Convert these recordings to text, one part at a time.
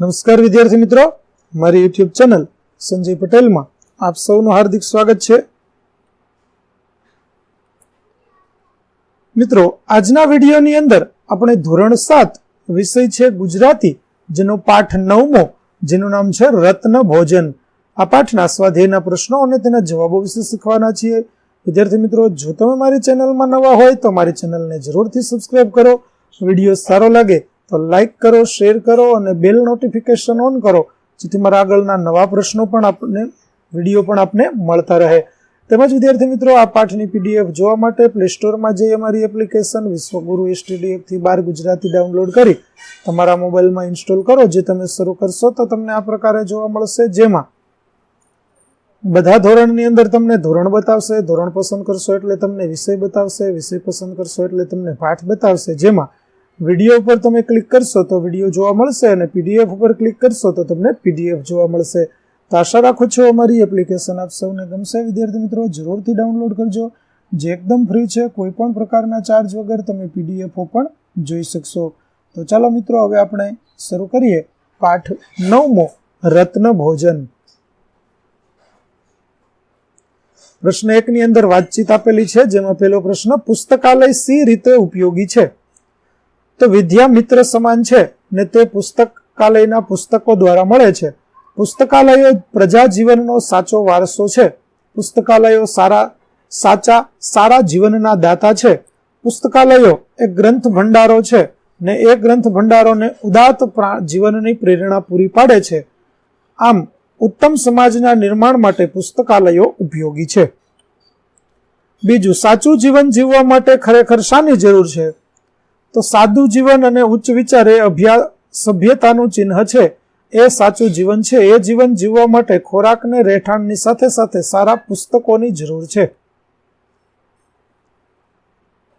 નમસ્કાર વિદ્યાર્થી મિત્રો. મારી યુટ્યુબ ચેનલ સંજય પટેલમાં આપ સૌનું હાર્દિક સ્વાગત છે. મિત્રો, આજના વિડીયોની અંદર આપણે ધોરણ સાત વિષય છે ગુજરાતી, જેનો પાઠ નવમો, જેનું નામ છે રત્ન ભોજન. આ પાઠના સ્વાધ્યાયના પ્રશ્નો અને તેના જવાબો વિશે શીખવાના છીએ. વિદ્યાર્થી મિત્રો, જો તમે મારી ચેનલમાં નવા હોય તો મારી ચેનલને જરૂરથી સબસ્ક્રાઇબ કરો. વીડિયો સારો લાગે તો લાઈક કરો શેર કરો અને બેલ નોટિફિકેશન ઓન કરો, જેથી મારા આગળના નવા પ્રશ્નો પણ આપને વીડિયો પણ આપને મળતા રહે. તેમજ વિદ્યાર્થી મિત્રો, આ પાઠની પીડીએફ જોવા માટે પ્લે સ્ટોરમાં જઈ અમારી એપ્લિકેશન વિશ્વગુરુ એસટીડીએફથી બાર ગુજરાતી ડાઉનલોડ કરી તમારા મોબાઈલમાં ઇન્સ્ટોલ કરો, જે તમે શરૂ કરશો તો તમને આ પ્રકારે જોવા મળશે. જેમાં બધા ધોરણની અંદર તમને ધોરણ બતાવશે, ધોરણ પસંદ કરશો એટલે તમને વિષય બતાવશે, વિષય પસંદ કરશો એટલે તમને પાઠ બતાવશે. જેમાં વીડિયો ઉપર તમે ક્લિક કરશો તો વીડિયો જોવા મળશે અને પીડીએફ ઉપર ક્લિક કરશો તો તમને પીડીએફ જોવા મળશે. તો આશા રાખું છું અમારી એપ્લિકેશન આપ સૌને ગમશે. વિદ્યાર્થી મિત્રો, જરૂરથી ડાઉનલોડ કરજો. જે એકદમ ફ્રી છે, કોઈ પણ પ્રકારના ચાર્જ વગર તમે પીડીએફો પણ જોઈ શકશો. તો ચાલો મિત્રો, હવે આપણે શરૂ કરીએ પાઠ નવમો, રત્ન ભોજન. પ્રશ્ન એકની અંદર વાતચીત આપેલી છે, જેમાં પહેલો પ્રશ્ન, પુસ્તકાલય સી રીતે ઉપયોગી છે? તો વિદ્યા મિત્ર સમાન છે ને તે પુસ્તકાલયના પુસ્તકો દ્વારા મળે છે. પુસ્તકાલયો પ્રજા જીવનનો સાચો વારસો છે. પુસ્તકાલયો સારા, સાચા, સારા જીવનના દાતા છે. પુસ્તકાલયો એ ગ્રંથ ભંડારો છે ને એ ગ્રંથ ભંડારોને ઉદાત્ત જીવનની પ્રેરણા પૂરી પાડે છે. આમ, ઉત્તમ સમાજના નિર્માણ માટે પુસ્તકાલયો ઉપયોગી છે. બીજું, સાચું જીવન જીવવા માટે ખરેખર શાની જરૂર છે? તો સાદું જીવન અને ઉચ્ચ વિચાર એ અભ્યા, સભ્યતાનું ચિહ્ન છે. એ સાચું જીવન છે. એ જીવન જીવવા માટે ખોરાકને રહેઠાણની સાથે સાથે સારા પુસ્તકોની જરૂર છે.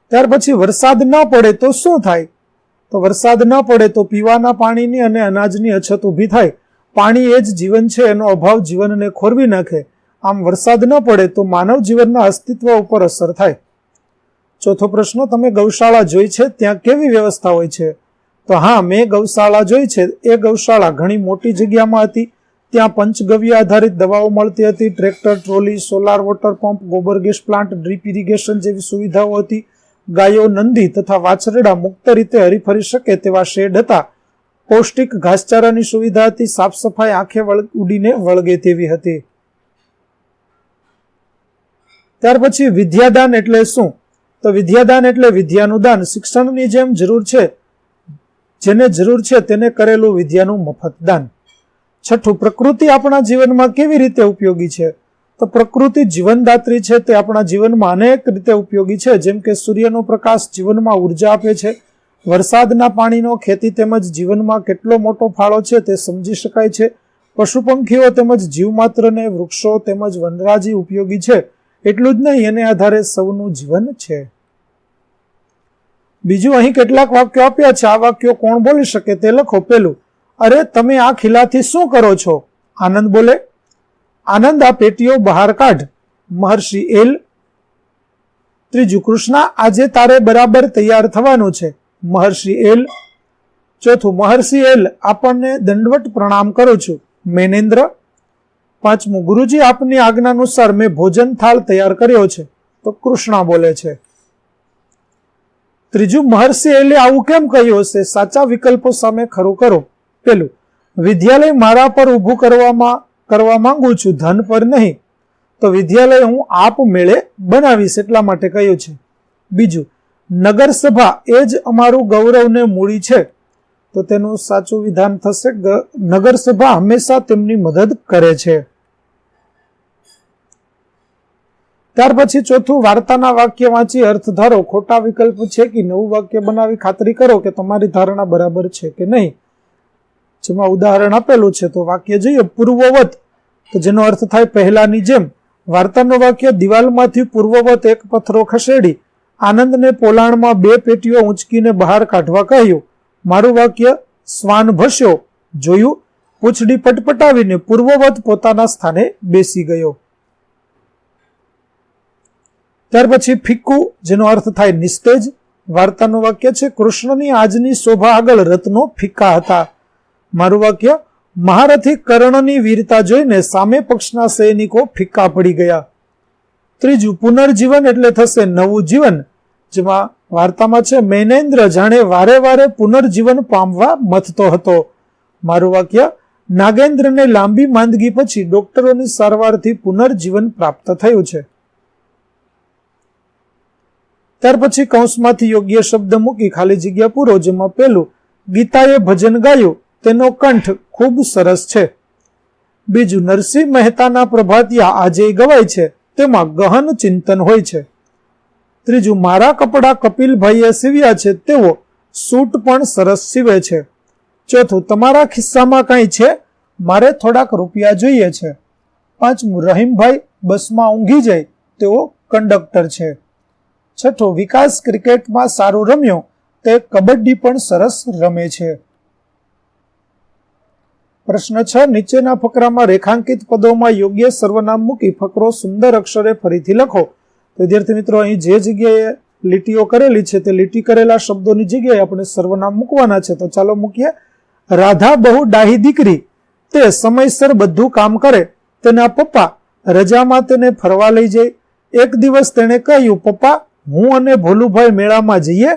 ત્યાર પછી વરસાદ ન પડે તો શું થાય? તો વરસાદ ન પડે તો પીવાના પાણીની અને અનાજની અછત ઊભી થાય. પાણી એ જ જીવન છે. એનો અભાવ જીવનને ખોરવી નાખે. આમ વરસાદ ન પડે તો માનવ જીવનના અસ્તિત્વ ઉપર અસર થાય. ચોથો પ્રશ્ન, તમે ગૌશાળા જોઈ છે? ત્યાં કેવી વ્યવસ્થા હોય છે? તો, હા, મેં ગૌશાળા જોઈ છે. એ ગૌશાળા ઘણી મોટી જગ્યામાં હતી. ત્યાં પંચગવ્ય આધારિત દવાઓ મળતી હતી. Tractor, trolley, solar water pump, ગોબર ગેસ પ્લાન્ટ, ડ્રીપ ઇરિગેશન જેવી સુવિધાઓ હતી. ગાયો નંદી તથા વાછરડા મુક્ત રીતે હરીફરી શકે તેવા શેડ હતા. પૌષ્ટિક ઘાસચારાની સુવિધા હતી. સાફ સફાઈ આંખે ઉડીને વળગે તેવી હતી. ત્યાર પછી વિદ્યાદાન એટલે શું? તો વિદ્યાદાન એટલે વિદ્યાનું દાન શિક્ષણની જેમ જરૂર છે, જેને જરૂર છે તેને કરેલું વિદ્યાનું મફત દાન છઠ્ઠું, પ્રકૃતિ આપણા જીવનમાં કેવી રીતે ઉપયોગી છે? તો પ્રકૃતિ જીવનદાત્રી છે તે આપણા જીવનમાં અનેક રીતે ઉપયોગી છે. જેમ કે સૂર્યનો પ્રકાશ જીવનમાં ઊર્જા આપે છે. વરસાદના પાણીનો ખેતી તેમજ જીવનમાં કેટલો મોટો ફાળો છે તે સમજી શકાય છે. પશુ પંખીઓ તેમજ જીવમાત્રને વૃક્ષો તેમજ વનરાજી ઉપયોગી છે. એટલું જ નહીં, એને આધારે સૌનું જીવન છે. બીજું અહીં કેટલાક વાક્યો આપ્યા છે. આ વાક્યો કોણ બોલી શકે તે લખો પેલું. અરે, તમે આ ખીલાથી શું કરો છો? આનંદ બોલે. આનંદ, આ પેટીઓ બહાર કાઢ. મહર્ષિ એલ. ત્રીજું, કૃષ્ણા, આજે તારે બરાબર તૈયાર થવાનું છે. મહર્ષિ એલ. ચોથું, મહર્ષિ એલ, આપણને દંડવટ પ્રણામ કરું છું. મેનેન્દ્ર પાંચમું, ગુરુજી આપની આજ્ઞા અનુસાર મેં ભોજન થાળ તૈયાર કર્યો છે. તો કૃષ્ણા બોલે છે, ત્રીજું, મહર્ષિ એલે આવું કેમ કહ્યું હશે? સાચા વિકલ્પો સામે ખરું કરો. પેલું, વિદ્યાલય મારા પર ઊભું કરવામાં, કરવા માંગુ છું, ધન પર નહીં. તો વિદ્યાલય હું આપ મેળે બનાવીશ એટલા માટે કહ્યું છે. બીજું, નગરસભા એ જ અમારું ગૌરવને મૂડી છે. તો તેનું સાચું વિધાન થશે નગરસભા હંમેશા તેમની મદદ કરે છે. ત્યાર પછી ચોથું વાર્તાના વાક્ય વાંચી અર્થ ધારો, ખોટા વિકલ્પ છે કે નવું વાક્ય બનાવી ખાતરી કરો કે તમારી ધારણા બરાબર છે કે નહીં? જેમાં ઉદાહરણ આપેલું છે, તો વાક્ય જોઈએ, પૂર્વવત. તો જેનો અર્થ થાય પહેલાની જેમ, વાર્તાનું વાક્ય, દિવાલમાંથી પૂર્વવત એક પથ્થરો ખસેડી, આનંદને પોલાણમાં બે પેટીઓ ઊંચકીને બહાર કાઢવા કહ્યું. મારું વાક્ય શ્વાન ભસ્યો, જોયું, પૂંછડી પટપટાવીને પૂર્વવત પોતાના સ્થાને બેસી ગયો. ત્યાર પછી ફિક્કુ, જેનો અર્થ થાય નિસ્તેજ, વાર્તાનું વાક્ય છે, કૃષ્ણની આજની શોભા આગળ રત્નો ફિક્કા હતા. મારું વાક્ય, મહારથી કર્ણની વીરતા જોઈને સામે પક્ષના સૈનિકો ફિક્કા પડી ગયા. ત્રીજું, પુનર્જીવન એટલે થશે નવું જીવન, જેમાં વાર્તામાં છે, મેનેન્દ્ર જાણે વારે વારે પુનર્જીવન પામવા મથતો હતો. મારું વાક્ય, નાગેન્દ્રને લાંબી માંદગી પછી ડોક્ટરોની સારવારથી પુનર્જીવન પ્રાપ્ત થયું છે. ત્યાર પછી કૌંસમાંથી યોગ્ય શબ્દ મૂકી ખાલી જગ્યા પૂરો, જેમાં પેલું, ગીતાએ ભજન ગાયું, તેનો કંઠ ખૂબ સરસ છે. બીજું, નરસિંહ મહેતાના પ્રભાતિયા આજે ગવાય છે, તેમાં ગહન ચિંતન હોય છે. ત્રીજું, મારા કપડાં કપિલભાઈએ સીવ્યા છે તેવો સૂટ પણ સરસ સીવે છે. ચોથું, તમારા ખિસ્સામાં કંઈ છે? મારે થોડાક રૂપિયા જોઈએ છે. પાંચમું, રહીમભાઈ બસમાં ઊંઘી જાય તેવો કંડક્ટર છે. છઠ્ઠો, વિકાસ ક્રિકેટમાં સારું રમ્યો, તે કબડ્ડી પણ સરસ રમે છે. પ્રશ્ન છ, નીચેના ફકરામાં રેખાંકિત પદોમાં યોગ્ય સર્વનામ મૂકી ફકરો સુંદર અક્ષરે ફરીથી લખો. વિદ્યાર્થી મિત્રો, અહીં જે જગ્યાએ લીટીઓ કરેલી છે, તે લીટી કરેલા શબ્દોની જગ્યાએ આપણે સર્વનામ મૂકવાના છે. તો ચાલો મૂકીએ. રાધા બહુ ડાહી દીકરી, તે સમયસર બધું કામ કરે. તેના પપ્પા રજામાં તેને ફરવા લઈ જાય. એક દિવસ તેણે કહ્યું, પપ્પા, હું અને ભોલુભાઈ મેળામાં જઈએ.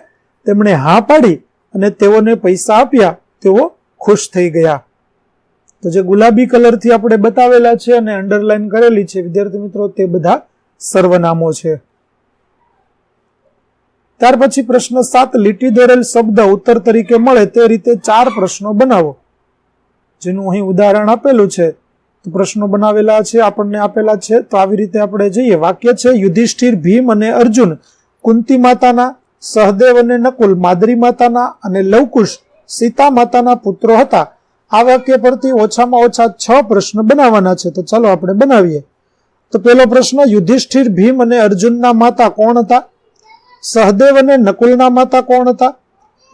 તેમણે હા પાડી અને તેઓને પૈસા આપ્યા. તેઓ ખુશ થઈ ગયા. તો જે ગુલાબી કલરથી આપણે બતાવેલા છે અને અંડરલાઈન કરેલી છે, વિદ્યાર્થી મિત્રો, તે બધા સર્વનામો છે. ત્યાર પછી પ્રશ્ન સાત, લીટી દોરેલ શબ્દ ઉત્તર તરીકે મળે તે રીતે ચાર પ્રશ્નો બનાવો. જેનું અહીં ઉદાહરણ આપેલું છે. તો પ્રશ્નો બનાવેલા છે, આપણને આપેલા છે. તો આવી રીતે આપણે જઈએ. વાક્ય છે, યુધિષ્ઠિર, ભીમ અને અર્જુન, કુંતી માતાના, સહદેવ અને નકુલ, માદરી માતાના અને લવકુશ, સીતા માતાના પુત્રો હતા. આ વાક્ય પરથી ઓછામાં ઓછા છ પ્રશ્ન બનાવવાના છે. તો ચાલો આપણે બનાવીએ. તો પેલો પ્રશ્ન, યુધિષ્ઠિર, ભીમ અને અર્જુનના માતા કોણ હતા? સહદેવ અને નકુલના માતા કોણ હતા?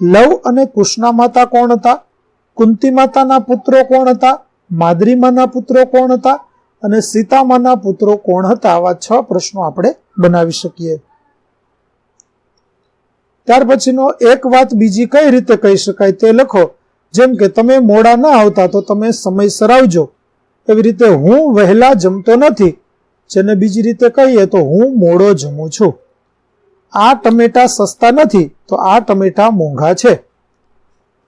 લવ અને કુશના માતા કોણ હતા? કુંતી માતાના પુત્રો કોણ હતા? માદરીમાના પુત્રો કોણ હતા? અને સીતામાના પુત્રો કોણ હતા? આવા છ પ્રશ્નો આપણે બનાવી શકીએ. ત્યાર પછીનો એક વાત બીજી કઈ રીતે કહી શકાય તે લખો. જેમ કે તમે મોડા ના આવતા તો તમે સમયસર આવજો એવી રીતે હું વહેલા જમતો નથી. જેને બીજી રીતે કહીએ તો હું મોડો જમું છું. આ ટમેટા સસ્તા નથી, તો આ ટમેટા મોંઘા છે.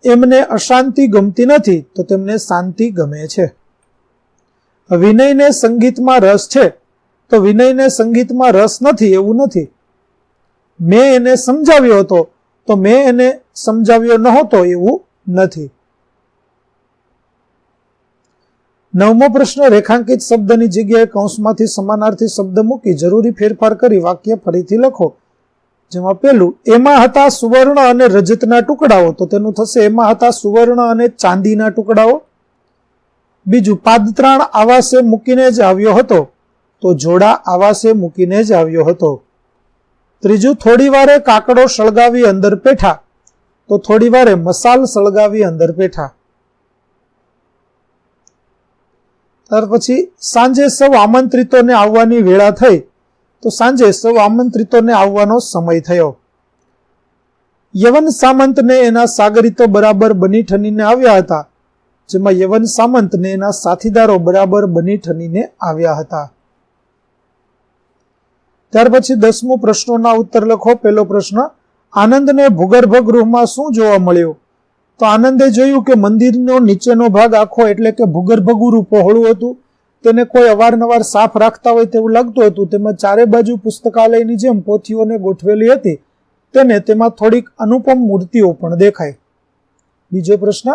એમને અશાંતિ ગમતી નથી, તો તેમને શાંતિ ગમે છે. વિનયને સંગીતમાં રસ છે, તો વિનયને સંગીતમાં રસ નથી, એવું નથી. મેં એને સમજાવ્યો હતો, તો મેં એને સમજાવ્યો નહોતો, એવું નથી. નવમો પ્રશ્ન, રેખાંકિત શબ્દની જગ્યાએ કૌંસમાંથી સમાનાર્થી શબ્દ મૂકી જરૂરી ફેરફાર કરી વાક્ય ફરીથી લખો. જેમાં પેલું એમાં હતા સુવર્ણ અને રજતના ટુકડાઓ. તો તેનું થશે, એમાં હતા સુવર્ણ અને ચાંદીના ટુકડાઓ. બીજું, પાદત્રાણ આવાસે મૂકીને જ આવ્યો હતો. તો જોડા આવાસે મૂકીને જ આવ્યો હતો. ત્રીજું, થોડી વારે કાકડો સળગાવી અંદર પેઠા. તો થોડી વારે મસાલ સળગાવી અંદર પેઠા. ત્યાર પછી સાંજે સૌ આમંત્રિતોને આવવાની વેળા થઈ, તો સાંજે સૌ આમંત્રિતોને આવવાનો સમય થયો. યવન સામંતને એના સાગરીતો બરાબર બની ઠનીને આવ્યા હતા, જેમાં યવન સામંતને એના સાથીદારો બરાબર બની ઠનીને આવ્યા હતા. ત્યાર પછી દસમો પ્રશ્નોના ઉત્તર લખો. પહેલો પ્રશ્ન, આનંદને ભૂગર્ભ ગૃહમાં શું જોવા મળ્યું? તો આનંદે જોયું કે મંદિરનો નીચેનો ભાગ આખો એટલે કે ભૂગર્ભગુરુ પહોળું હતું. તેને કોઈ અવારનવાર સાફ રાખતા હોય તેવું લાગતું હતું. તેમાં ચારે બાજુ પુસ્તકાલયની જેમ પોથીઓને ગોઠવેલી હતી. તેને તેમાં થોડીક અનુપમ મૂર્તિઓ પણ દેખાય બીજો પ્રશ્ન,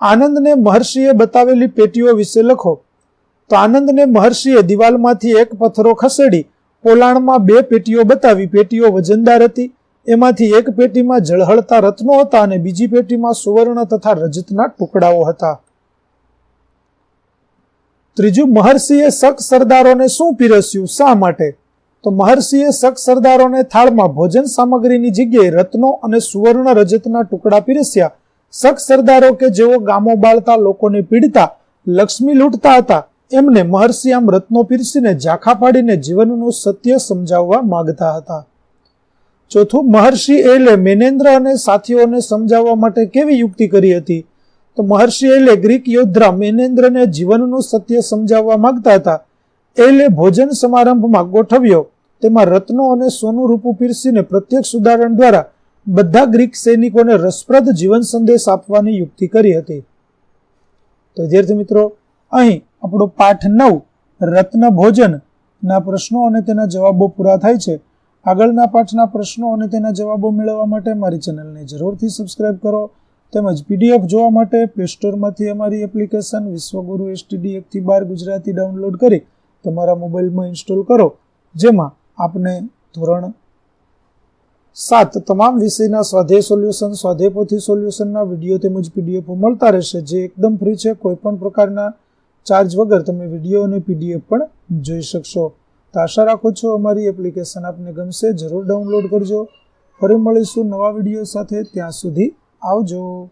આનંદને મહર્ષિએ બતાવેલી પેટીઓ વિશે લખો. તો આનંદને મહર્ષિએ દિવાલમાંથી એક પથ્થરો ખસેડી પોલાણમાં બે પેટીઓ બતાવી. પેટીઓ વજનદાર હતી એમાંથી એક પેટીમાં ઝળહળતા રત્નો હતા અને બીજી પેટીમાં સુવર્ણ તથા રજતના ટુકડાઓ હતા. ત્રીજું, મહર્ષિએ શક સરદારોને શું પીરસ્યું? શા માટે? તો મહર્ષિએ શક સરદારોને થાળમાં ભોજન સામગ્રીની જગ્યાએ રત્નો અને સુવર્ણ રજતના ટુકડા પીરસ્યા. શક સરદારો કે જેઓ ગામો બાળતા, લોકોને પીડતા, લક્ષ્મી લૂંટતા હતા, એમને મહર્ષિ આમ રત્નો પીરસીને ઝાંખા પાડીને જીવનનું સત્ય સમજાવવા માંગતા હતા. ચોથું, મહર્ષિ એલે મેનેન્દ્ર અને સાથીઓને સમજાવવા માટે કેવી યુક્તિ કરી હતી? તો મહર્ષિ એલે ગ્રીક યોદ્ધા મેનેન્દ્રને જીવનનું સત્ય સમજાવવા માંગતા હતા. એલે ભોજન સમારંભમાં ગોઠવ્યો. તેમાં રત્નો અને સોનું રૂપું પીરસીને પ્રત્યક્ષ ઉદાહરણ દ્વારા બધા ગ્રીક સૈનિકોને રસપ્રદ જીવન સંદેશ આપવાની યુક્તિ કરી હતી. તો વિદ્યાર્થી મિત્રો, અહીં આપણો પાઠ નવ, રત્ન ભોજન ના પ્રશ્નો અને તેના જવાબો પૂરા થાય છે. આગળના પાઠના પ્રશ્નો અને તેના જવાબો મેળવવા માટે મારી ચેનલને જરૂરથી સબસ્ક્રાઇબ કરો. તેમજ પીડીએફ જોવા માટે પ્લે સ્ટોરમાંથી અમારી એપ્લિકેશન વિશ્વગુરુ એસટીડી એકથી બાર ગુજરાતી ડાઉનલોડ કરી તમારા મોબાઈલમાં ઇન્સ્ટોલ કરો. જેમાં આપને ધોરણ સાત તમામ વિષયના સ્વાધ્યાય સોલ્યુશન સ્વાધ્યાય સોલ્યુશનના વીડિયો તેમજ પીડીએફો મળતા રહેશે. જે એકદમ ફ્રી છે. કોઈપણ પ્રકારના ચાર્જ વગર તમે વીડિયો અને પીડીએફ પણ જોઈ શકશો. તો આશા રાખું છું અમારી એપ્લિકેશન આપને ગમશે. જરૂર ડાઉનલોડ કરજો. ફરી મળીશું નવા વીડિયો સાથે. ત્યાં સુધી આવજો.